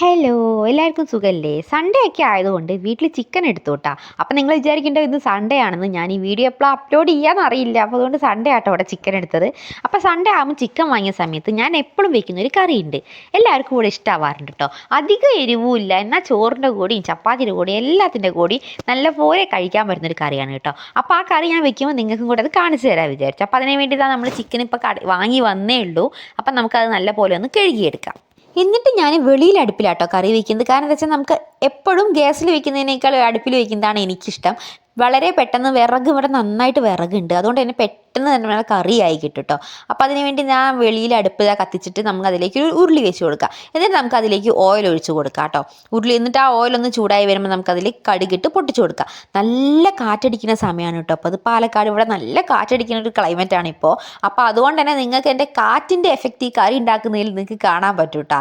Hello എല്ലാവർക്കും സുഖമല്ലേ Sunday ഒക്കെ ആയതുകൊണ്ട് വീട്ടിൽ ചിക്കൻ എടുത്തോട്ടാ. അപ്പം നിങ്ങൾ വിചാരിക്കേണ്ടത് ഇത് സൺഡേ ആണെന്ന് ഞാൻ ഈ വീഡിയോ എപ്പോൾ അപ്ലോഡ് ചെയ്യാന്ന് അറിയില്ല. അപ്പോൾ അതുകൊണ്ട് സൺഡേ ആട്ടോ അവിടെ ചിക്കൻ എടുത്തത്. അപ്പോൾ സൺഡേ ആകുമ്പോൾ ചിക്കൻ വാങ്ങിയ സമയത്ത് ഞാൻ എപ്പോഴും വെക്കുന്ന ഒരു കറിയുണ്ട്. എല്ലാവർക്കും കൂടെ ഇഷ്ടമാവാറുണ്ട് കേട്ടോ അധികം എരിവും ഇല്ല. എന്നാൽ ചോറിന്റെ കൂടിയും ചപ്പാത്തിന്റെ കൂടിയും എല്ലാത്തിന്റെ കൂടി നല്ലപോലെ കഴിക്കാൻ പറ്റുന്ന ഒരു കറിയാണ് കേട്ടോ അപ്പോൾ ആ കറി ഞാൻ വെക്കുമ്പോൾ നിങ്ങൾക്കും കൂടെ അത് കാണിച്ചു തരാൻ വിചാരിച്ചു. അപ്പോൾ അതിന് വേണ്ടി നമ്മൾ ചിക്കൻ ഇപ്പോൾ വാങ്ങി വന്നേ ഉള്ളൂ. അപ്പം നമുക്കത് നല്ല പോലെ ഒന്ന് കഴുകിയെടുക്കാം. എന്നിട്ട് ഞാൻ വെളിയിൽ അടുപ്പിലാട്ടോ കറി വയ്ക്കുന്നത് കാരണം എന്താ വെച്ചാൽ നമുക്ക് എപ്പോഴും ഗ്യാസിൽ വെക്കുന്നതിനേക്കാൾ അടുപ്പിൽ വെക്കുന്നതാണ് എനിക്കിഷ്ടം. വളരെ പെട്ടെന്ന് വിറക് ഇവിടെ നന്നായിട്ട് വിറകുണ്ട്. അതുകൊണ്ട് തന്നെ പെട്ടെന്ന് തന്നെ വേണം കറിയായി കിട്ടും കേട്ടോ അതിന് വേണ്ടി ഞാൻ വെളിയിൽ അടുപ്പ് ഇതാ കത്തിച്ചിട്ട് നമുക്ക് അതിലേക്ക് ഒരു ഉരുളി വെച്ച് കൊടുക്കാം. എന്നിട്ട് നമുക്ക് അതിലേക്ക് ഓയിൽ ഒഴിച്ച് കൊടുക്കാം കേട്ടോ. ഉരുളി എന്നിട്ട് ആ ഓയിൽ ഒന്ന് ചൂടായി വരുമ്പോൾ നമുക്ക് അതിൽ കടുകിട്ട് പൊട്ടിച്ച് കൊടുക്കാം. നല്ല കാറ്റടിക്കുന്ന സമയമാണ് കേട്ടോ. അപ്പോൾ അത് പാലക്കാട് ഇവിടെ നല്ല കാറ്റടിക്കുന്ന ഒരു ക്ലൈമറ്റാണ് ഇപ്പോൾ അപ്പോൾ അതുകൊണ്ട് തന്നെ നിങ്ങൾക്ക് എന്റെ കാറ്റിന്റെ എഫക്റ്റ് ഈ കറി ഉണ്ടാക്കുന്നതിൽ നിങ്ങൾക്ക് കാണാൻ പറ്റൂട്ടാ.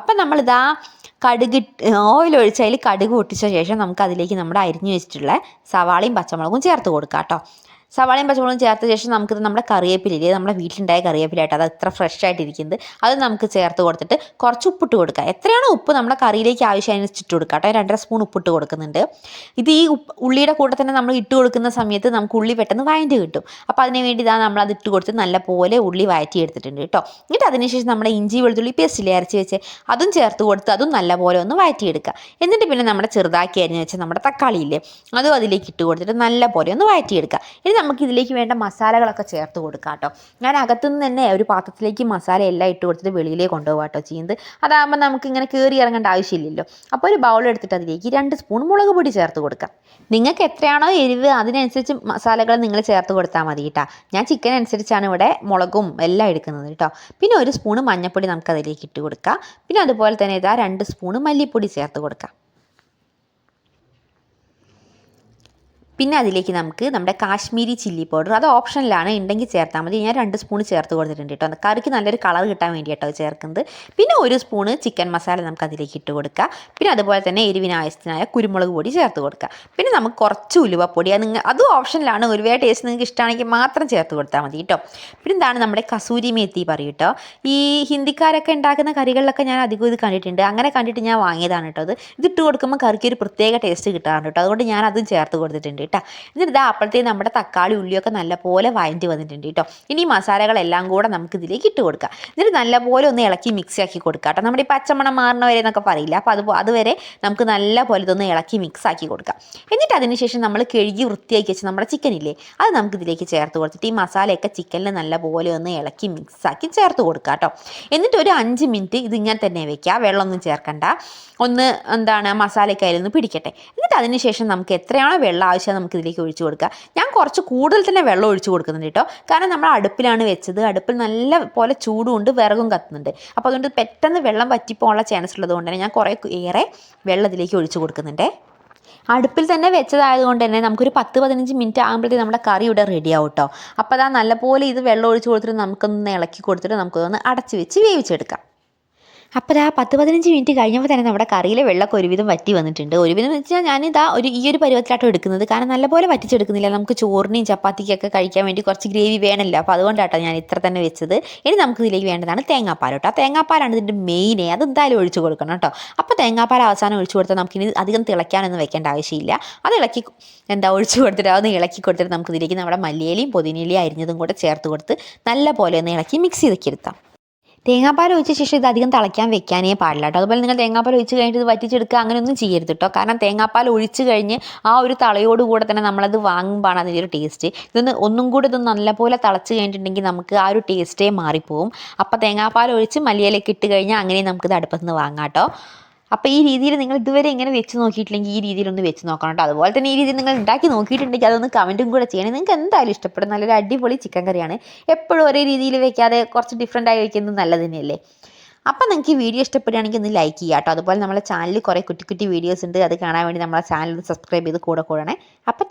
അപ്പം നമ്മളിതാ കടുക് ഓയിൽ ഒഴിച്ച് അതിൽ കടുക് പൊട്ടിച്ച ശേഷം നമുക്ക് അതിലേക്ക് നമ്മുടെ അരിഞ്ഞു വെച്ചിട്ടുള്ള സവാളയും പച്ചമുളകും ചേർത്ത് കൊടുക്കാം കേട്ടോ. സവാളയും പച്ചമുളകും ചേർത്ത ശേഷം നമുക്കിത് നമ്മുടെ കറിവേപ്പിലില്ലേ നമ്മുടെ വീട്ടിലുണ്ടായ കറിവേപ്പിലായിട്ട് അത് അത്ര ഫ്രഷ് ആയിട്ടിരിക്കുന്നത്. അത് നമുക്ക് ചേർത്ത് കൊടുത്തിട്ട് കുറച്ച് ഉപ്പിട്ട് കൊടുക്കുക എത്രയാണോ ഉപ്പ് നമ്മുടെ കറിയിലേക്ക് ആവശ്യമനുസരിച്ച് ഇട്ട് കൊടുക്കുക കേട്ടോ. രണ്ടര സ്പൂൺ ഉപ്പിട്ട് കൊടുക്കുന്നുണ്ട്. ഇത് ഈ ഉള്ളിയുടെ കൂടെ തന്നെ നമ്മൾ ഇട്ട് കൊടുക്കുന്ന സമയത്ത് നമുക്ക് ഉള്ളി പെട്ടെന്ന് വഴറ്റി കിട്ടും. അപ്പോൾ അതിന് വേണ്ടി ഇതാ നമ്മൾ അത് ഇട്ട് കൊടുത്ത് നല്ല പോലെ ഉള്ളി വഴറ്റി എടുത്തിട്ടുണ്ട് കേട്ടോ. എന്നിട്ട് അതിനുശേഷം നമ്മുടെ ഇഞ്ചി വെളുത്തുള്ളി പേസ്റ്റിൽ അരച്ച് വെച്ച് അതും ചേർത്ത് കൊടുത്ത് അതും നല്ല പോലെ ഒന്ന് വഴറ്റിയെടുക്കുക എന്നിട്ട് പിന്നെ നമ്മുടെ ചെറുതാക്കി അരിഞ്ഞ് വെച്ച നമ്മുടെ തക്കാളി ഇല്ലേ? അതും അതിലേക്ക് ഇട്ട് കൊടുത്തിട്ട് നല്ല പോലെ ഒന്ന് വഴറ്റിയെടുക്കുക ഇനി നമുക്ക് ഇതിലേക്ക് വേണ്ട മസാലകളൊക്കെ ചേർത്ത് കൊടുക്കാം കേട്ടോ. ഞാൻ അകത്തുനിന്ന് തന്നെ ഒരു പാത്രത്തിലേക്ക് മസാല എല്ലാം ഇട്ട് കൊടുത്തിട്ട് വെളിയിലേക്ക് കൊണ്ടുപോകാം കേട്ടോ ചെയ്യുന്നത് അതാകുമ്പോൾ നമുക്ക് ഇങ്ങനെ കയറി ഇറങ്ങേണ്ട ആവശ്യമില്ലല്ലോ. അപ്പോൾ ഒരു ബൗൾ എടുത്തിട്ട് അതിലേക്ക് രണ്ട് സ്പൂൺ മുളക് പൊടി ചേർത്ത് കൊടുക്കാം. നിങ്ങൾക്ക് എത്രയാണോ എരിവ് അതിനനുസരിച്ച് മസാലകൾ നിങ്ങൾ ചേർത്ത് കൊടുത്താൽ മതി കേട്ടോ. ഞാൻ ചിക്കൻ അനുസരിച്ചാണ് ഇവിടെ മുളകും എല്ലാം എടുക്കുന്നത് കേട്ടോ. പിന്നെ ഒരു സ്പൂൺ മഞ്ഞൾപ്പൊടി നമുക്ക് അതിലേക്ക് ഇട്ട് കൊടുക്കാം. പിന്നെ അതുപോലെ തന്നെ ഇതാ രണ്ട് സ്പൂൺ മല്ലിപ്പൊടി ചേർത്ത് കൊടുക്കാം. പിന്നെ അതിലേക്ക് നമുക്ക് നമ്മുടെ കാശ്മീരി ചില്ലി പൗഡർ അത് ഓപ്ഷനിലാണ് ഉണ്ടെങ്കിൽ ചേർത്താൽ മതി. ഞാൻ രണ്ട് സ്പൂൺ ചേർത്ത് കൊടുത്തിട്ടുണ്ട് കേട്ടോ. കറിക്ക് നല്ലൊരു കളർ കിട്ടാൻ വേണ്ടി കേട്ടോ ചേർക്കുന്നത്. പിന്നെ ഒരു സ്പൂണ് ചിക്കൻ മസാല നമുക്ക് അതിലേക്ക് ഇട്ട് കൊടുക്കുക പിന്നെ അതുപോലെ തന്നെ എരിവിനാവശ്യത്തിനായ കുരുമുളക് പൊടി ചേർത്ത് കൊടുക്കുക പിന്നെ നമുക്ക് കുറച്ച് ഉലുവപ്പൊടി അത് നിങ്ങൾ അതും ഓപ്ഷനിലാണ്. ഉലുവ ടേസ്റ്റ് നിങ്ങൾക്ക് ഇഷ്ടമാണെങ്കിൽ മാത്രം ചേർത്ത് കൊടുത്താൽ മതി കേട്ടോ. പിന്നെ എന്താണ് നമ്മുടെ കസൂരി മേത്തി പറയും കേട്ടോ. ഈ ഹിന്ദിക്കാരൊക്കെ ഉണ്ടാക്കുന്ന കറികളിലൊക്കെ ഞാൻ അധികം ഇത് കണ്ടിട്ടുണ്ട്. അങ്ങനെ കണ്ടിട്ട് ഞാൻ വാങ്ങിയതാണ് കേട്ടോ അത്. ഇതിട്ട് കൊടുക്കുമ്പോൾ കറിക്ക് ഒരു പ്രത്യേക ടേസ്റ്റ് കിട്ടാറുണ്ട് കേട്ടോ. അതുകൊണ്ട് ഞാൻ അതും ചേർത്ത് കൊടുത്തിട്ടുണ്ട് കേട്ടോ. എന്നിട്ട് ഇതാ അപ്പോഴത്തേക്ക് നമ്മുടെ തക്കാളി ഉള്ളിയൊക്കെ നല്ലപോലെ വഴറ്റി വന്നിട്ടുണ്ട് കേട്ടോ. ഇനി മസാലകളെല്ലാം കൂടെ നമുക്ക് ഇതിലേക്ക് ഇട്ട് കൊടുക്കാം. എന്നിട്ട് നല്ലപോലെ ഒന്ന് ഇളക്കി മിക്സ് ആക്കി കൊടുക്കാം കേട്ടോ. നമ്മുടെ ഈ പച്ചമണം മാറണവരെ എന്നൊക്കെ പറയില്ല. അപ്പോൾ അത് അതുവരെ നമുക്ക് നല്ലപോലെ ഇതൊന്ന് ഇളക്കി മിക്സ് ആക്കി കൊടുക്കാം. എന്നിട്ട് അതിനുശേഷം നമ്മൾ കഴുകി വൃത്തിയാക്കി വെച്ച് നമ്മുടെ ചിക്കൻ ഇല്ലേ അത് നമുക്ക് ഇതിലേക്ക് ചേർത്ത് കൊടുത്തിട്ട് ഈ മസാലയൊക്കെ ചിക്കനിൽ നല്ലപോലെ ഒന്ന് ഇളക്കി മിക്സാക്കി ചേർത്ത് കൊടുക്കാം കേട്ടോ. എന്നിട്ട് ഒരു അഞ്ച് മിനിറ്റ് ഇതിങ്ങനെ തന്നെ വെക്കുക വെള്ളമൊന്നും ചേർക്കണ്ട. ഒന്ന് എന്താണ് മസാലയ്ക്ക് അതിലൊന്ന് പിടിക്കട്ടെ. എന്നിട്ട് അതിനുശേഷം നമുക്ക് എത്രയാണോ വെള്ളം ആവശ്യം നമുക്ക് ഇതിലേക്ക് ഒഴിച്ചു കൊടുക്കുക. ഞാൻ കുറച്ച് കൂടുതൽ തന്നെ വെള്ളം ഒഴിച്ചു കൊടുക്കുന്നുണ്ട് കേട്ടോ. കാരണം നമ്മൾ അടുപ്പിലാണ് വെച്ചത്. അടുപ്പിൽ നല്ല പോലെ ചൂടുണ്ട് വിറകും കത്തുന്നുണ്ട്. അപ്പോൾ അതുകൊണ്ട് പെട്ടെന്ന് വെള്ളം പറ്റിപ്പോകാനുള്ള ചാൻസ് ഉള്ളത് കൊണ്ട് തന്നെ ഞാൻ കുറേ ഏറെ വെള്ളം ഇതിലേക്ക് ഒഴിച്ചു കൊടുക്കുന്നുണ്ട്. അടുപ്പിൽ തന്നെ വെച്ചതായതുകൊണ്ട് തന്നെ നമുക്കൊരു പത്ത് പതിനഞ്ച് മിനിറ്റ് ആകുമ്പോഴത്തേക്ക് നമ്മുടെ കറി ഇവിടെ റെഡി ആവും കേട്ടോ. അപ്പോൾ അതാ നല്ലപോലെ ഇത് വെള്ളം ഒഴിച്ച് കൊടുത്തിട്ട് നമുക്കൊന്ന് ഇളക്കി കൊടുത്തിട്ട് നമുക്കൊന്ന് അടച്ച് വെച്ച് വേവിച്ചെടുക്കാം. അപ്പോൾ ആ പത്ത് പതിനഞ്ച് മിനിറ്റ് കഴിഞ്ഞപ്പോൾ തന്നെ നമ്മുടെ കറിയിലെ വെള്ളമൊക്കെ ഒരുവിധം വറ്റി വന്നിട്ടുണ്ട്. ഒരുവിധം എന്ന് വെച്ചാൽ ഞാനിതാ ഒരു ഈ ഒരു പരുവത്തിലാട്ടോ എടുക്കുന്നത്. കാരണം നല്ലപോലെ വറ്റിച്ചെടുക്കുന്നില്ല. നമുക്ക് ചോറിനെയും ചപ്പാത്തിക്കൊക്കെ കഴിക്കാൻ വേണ്ടി കുറച്ച് ഗ്രേവി വേണമല്ലോ. അപ്പോൾ അതുകൊണ്ടാട്ടോ ഞാൻ ഇത്ര തന്നെ വെച്ചത്. ഇനി നമുക്ക് ഇതിലേക്ക് വേണ്ടതാണ് തേങ്ങാപ്പാൽ കേട്ടോ തേങ്ങാപ്പാലാണ് ഇതിന്റെ മെയിനേ അത് എന്തായാലും ഒഴിച്ചു കൊടുക്കണം കേട്ടോ. അപ്പോൾ തേങ്ങാപ്പാൽ അവസാനം ഒഴിച്ചു കൊടുത്താൽ നമുക്കിനി അധികം തിളയ്ക്കാനൊന്നും വെക്കേണ്ട ആവശ്യമില്ല. അത് ഇളക്കി എന്താ ഒഴിച്ചു കൊടുത്തിട്ട് അതൊന്ന് ഇളക്കി കൊടുത്തിട്ട് നമുക്ക് ഇതിലേക്ക് നമ്മുടെ മല്ലിയിലയും പുതിനയിലയും അരിഞ്ഞതും കൂടെ ചേർത്ത് കൊടുത്ത് നല്ല പോലെ ഒന്ന് ഇളക്കി മിക്സ് ചെയ്തൊക്കെ എടുത്താം തേങ്ങാപ്പാൽ ഒഴിച്ച ശേഷം ഇത് അധികം തിളയ്ക്കാൻ വെക്കാനേ പാടില്ല കേട്ടോ. അതുപോലെ നിങ്ങൾ തേങ്ങാപ്പാൽ ഒഴിച്ച് കഴിഞ്ഞിട്ട് ഇത് വറ്റിച്ചെടുക്കുക അങ്ങനെയൊന്നും ചെയ്യരുത് കേട്ടോ. കാരണം തേങ്ങാപ്പാൽ ഒഴിച്ച് കഴിഞ്ഞ് ആ ഒരു തളയോട് കൂടെ തന്നെ നമ്മളത് വാങ്ങുമ്പോഴാണ് അതിന്റെ ഒരു ടേസ്റ്റ്. ഇതൊന്ന് ഒന്നും കൂടി നല്ല നല്ലപോലെ തിളച്ച് കഴിഞ്ഞിട്ടുണ്ടെങ്കിൽ നമുക്ക് ആ ഒരു ടേസ്റ്റേ മാറിപ്പോവും. അപ്പോൾ തേങ്ങാപ്പാൽ ഒഴിച്ച് മല്ലിയിലേക്ക് ഇട്ട് കഴിഞ്ഞാൽ അങ്ങനെ നമുക്കിത് അടുപ്പത്ത് നിന്ന് വാങ്ങാം കേട്ടോ. അപ്പോൾ ഈ രീതിയിൽ നിങ്ങൾ ഇതുവരെ ഇങ്ങനെ വെച്ച് നോക്കിയിട്ടില്ലെങ്കിൽ ഈ രീതിയിലൊന്ന് വെച്ച് നോക്കണം കേട്ടോ. അതുപോലെ തന്നെ ഈ രീതിയിൽ നിങ്ങൾ ഉണ്ടാക്കി നോക്കിയിട്ടുണ്ടെങ്കിൽ അതൊന്ന് കമന്റും കൂടെ ചെയ്യണേ. നിങ്ങൾക്ക് എന്തായാലും ഇഷ്ടപ്പെടും. നല്ലൊരു അടിപൊളി ചിക്കൻ കറിയാണ്. എപ്പോഴും ഒരേ രീതിയിൽ വെക്കാതെ കുറച്ച് ഡിഫറെന്റ് ആയി വയ്ക്കുന്നത് നല്ലത് തന്നെയല്ലേ? അപ്പം നിങ്ങൾക്ക് ഈ വീഡിയോ ഇഷ്ടപ്പെടുകയാണെങ്കിൽ ഒന്ന് ലൈക്ക് ചെയ്യുക കേട്ടോ. അതുപോലെ നമ്മളെ ചാനലിൽ കുറേ കുട്ടി കുട്ടി വീഡിയോസ് ഉണ്ട്. അത് കാണാൻ വേണ്ടി നമ്മളെ ചാനൽ സബ്സ്ക്രൈബ് ചെയ്ത് കൂടെ കൂടണേ. അപ്പം